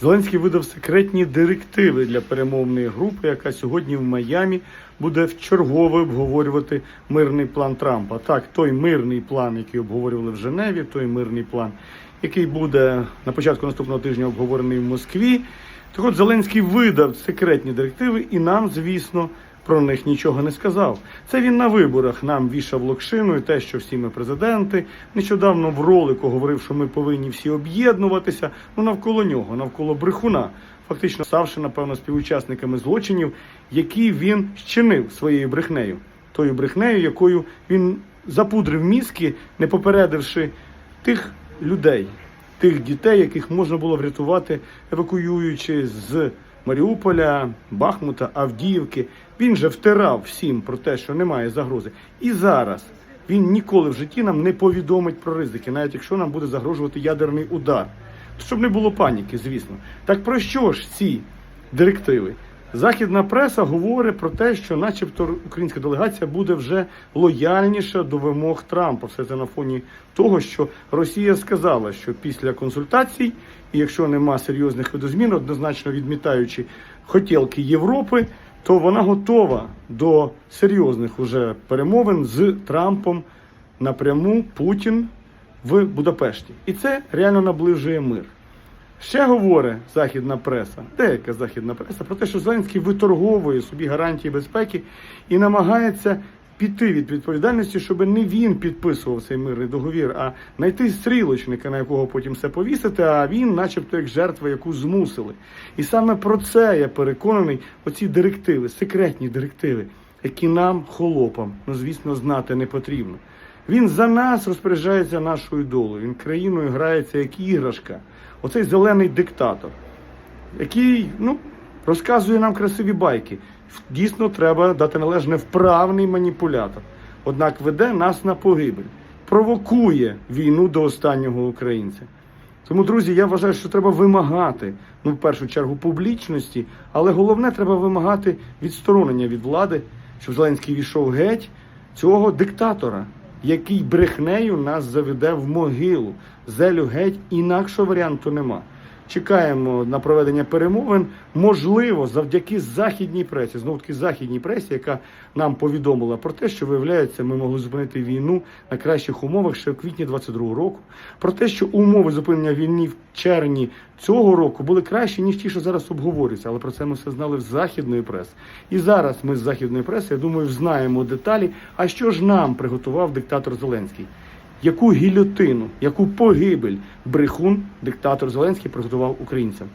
Зеленський видав секретні директиви для перемовної групи, яка сьогодні в Майамі буде вчергове обговорювати мирний план Трампа. Так, той мирний план, який обговорювали в Женеві, той мирний план, який буде на початку наступного тижня обговорений в Москві. Так от Зеленський видав секретні директиви, і нам, звісно, про них нічого не сказав. Це він на виборах нам вішав локшину і те, що всі ми президенти. Нещодавно в ролику говорив, що ми повинні всі об'єднуватися. Ну навколо нього, навколо брехуна, фактично ставши, напевно, співучасниками злочинів, які він щинив своєю брехнею, тою брехнею, якою він запудрив мізки, не попередивши тих людей, тих дітей, яких можна було врятувати, евакуюючи з Маріуполя, Бахмута, Авдіївки. Він же втирав всім про те, що немає загрози. І зараз він ніколи в житті нам не повідомить про ризики, навіть якщо нам буде загрожувати ядерний удар. Щоб не було паніки, звісно. Так про що ж ці директиви? Західна преса говорить про те, що, начебто, українська делегація буде вже лояльніша до вимог Трампа. Все це на фоні того, що Росія сказала, що після консультацій, і якщо нема серйозних видозмін, однозначно відмітаючи хотілки Європи, то вона готова до серйозних уже перемовин з Трампом напряму Путін в Будапешті. І це реально наближує мир. Ще говорить західна преса, деяка західна преса, про те, що Зеленський виторговує собі гарантії безпеки і намагається піти від відповідальності, щоб не він підписував цей мирний договір, а знайти стрілочника, на якого потім все повісити, а він, начебто, як жертва, яку змусили. І саме про це я переконаний, оці директиви, секретні директиви, які нам, холопам, ну звісно, знати не потрібно. Він за нас розпоряджається нашою долею. Він країною грається як іграшка. Оцей зелений диктатор, який ну, розказує нам красиві байки. Дійсно, треба дати належне вправний маніпулятор. Однак веде нас на погибель, провокує війну до останнього українця. Тому, друзі, я вважаю, що треба вимагати, ну, в першу чергу, публічності, але головне, треба вимагати відсторонення від влади, щоб Зеленський війшов геть цього диктатора, який брехнею нас заведе в могилу. Зелю геть, інакшого варіанту нема. Чекаємо на проведення перемовин. Можливо, завдяки західній пресі, знову таки західній пресі, яка нам повідомила про те, що виявляється, ми могли зупинити війну на кращих умовах ще в квітні 22-го року. Про те, що умови зупинення війни в червні цього року були кращі, ніж ті, що зараз обговорюються. Але про це ми все знали з західної преси. І зараз ми з західної преси, я думаю, знаємо деталі. А що ж нам приготував диктатор Зеленський? Яку гільотину, яку погибель брехун диктатор Зеленський приготував українцям?